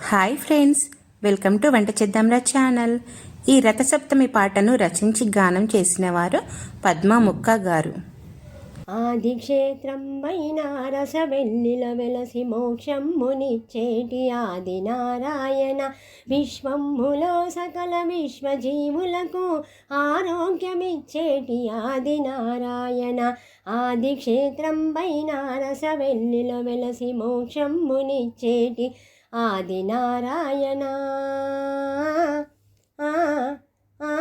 Hi friends welcome to వంట చేద్దాంరా channel. ఈ రథసప్తమి పాటను రచించి గానం చేసిన వారు పద్మ ముక్క గారు. ఆదిక్షేత్రం వైన రసవెల్లిల వెలసి మోక్షమ్మునిచ్చేటి ఆది నారాయణ విశ్వమ్ములో సకల విశ్వజీవులకు ఆరోగ్యమిచ్చేటి ఆది నారాయణ ఆదిక్షేత్రం వైన రసవెల్లిల వెలసి మోక్షమ్మునిచ్చేటి ఆది నారాయణ. ఆ, ఆ,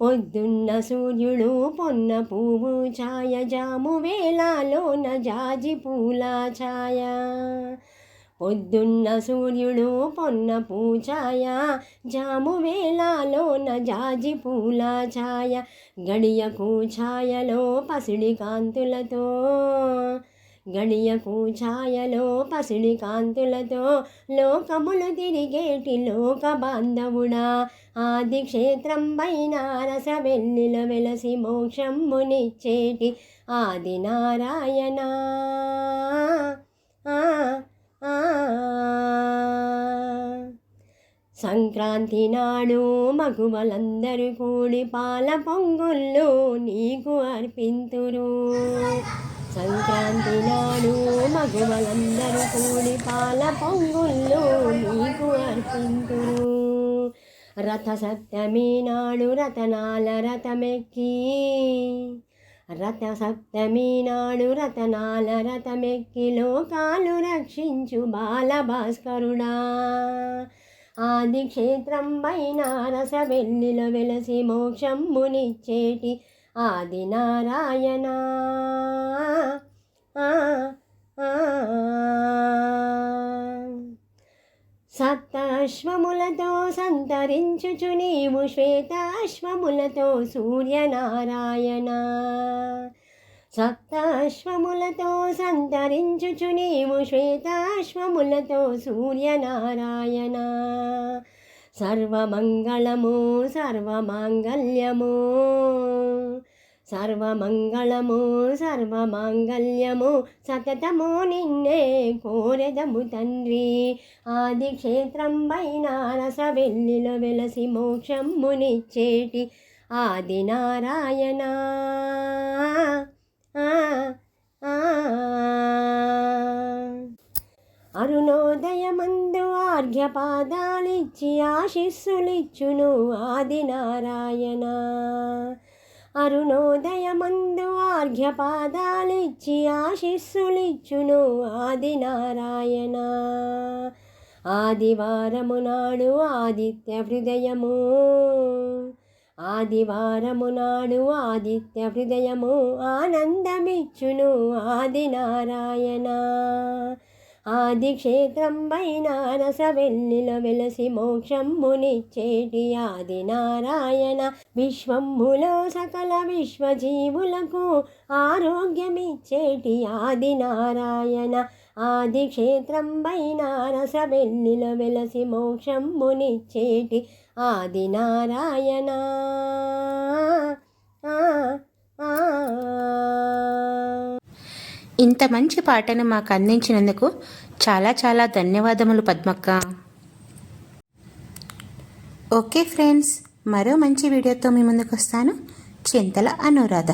పొద్దున్న సూర్యుడు పొన్న పువ్వు ఛాయ జాము వేళలోన జాజి పూల ఛాయ. పొద్దున్న సూర్యుడు పొన్న పూఛాయ జాము వేళలోన జాజి పూల ఛాయ. గడియకు ఛాయలో పసిడి కాంతులతో గడియకు ఛాయలో పసిడి కాంతులతో లోకములు తిరిగేటి లోక బాంధవుడా. ఆది క్షేత్రం పైన రస వెన్నెల వెలసి మోక్షమ్మునిచ్చేటి ఆది నారాయణ. ఆ, ఆ. సంక్రాంతి నాడు మగువలందరూ కూడి పాల పొంగుళ్ళు నీకు అర్పింతురు. సంక్రాంతి నాడు మగువలందరూ కూడి పాల పొంగుళ్ళు నీకు అర్పింతురు రథ సప్తమి నాడు రతనాల రథమెక్కి. రథ సప్తమి నాడు రతనాల రథమెక్కి. లోకాలు రక్షించు బాలభాస్కరుడా. ఆది క్షేత్రం పైన రస వెల్లిల వెలసి మోక్షమ్మునిచ్చేటి ఆది నారాయణ సంతరించుచు నీవు శ్వేతాశ్వములతో సూర్యనారాయణ. సప్తాశ్వములతో సంతరించుచు నీవు శ్వేతాశ్వములతో సూర్యనారాయణ. సర్వమంగళము సర్వమాంగళ్యము. సర్వమంగళము సర్వమాంగళ్యము సతతము నిన్నే కోరెదము తండ్రి. ఆది క్షేత్రం పైన రస వెల్లిలో వెలసి మోక్షమ్మునిచ్చేటి ఆది నారాయణ. ఆ, అరుణోదయమందు ఆర్ఘ్యపాదాలిచ్చి ఆశిస్సులిచ్చును ఆది నారాయణ. అరుణోదయమందు ఆర్ఘ్యపాదాలిచ్చి ఆశిస్సులిచ్చును ఆది నారాయణ ఆదివారము నాడు ఆదిత్య హృదయము. ఆదివారము నాడు ఆదిత్య హృదయము ఆనందమిచ్చును ఆది నారాయణ ఆది క్షేత్రం పైన రస వెల్లిల వెలసి మోక్షమ్మునిచ్చేటి ఆది నారాయణ విశ్వమ్ములో సకల విశ్వజీవులకు ఆరోగ్యమిచ్చేటి ఆది నారాయణ ఆది క్షేత్రం పైన రస వెల్లిల వెలసి మోక్షమ్మునిచ్చేటి ఆది నారాయణ ఆ, ఆ. ఇంత మంచి పాటను మాకు అందించినందుకు చాలా చాలా ధన్యవాదములు పద్మక్క. ఓకే ఫ్రెండ్స్ మరో మంచి వీడియోతో మీ ముందుకు వస్తాను చింతల అనురాధ.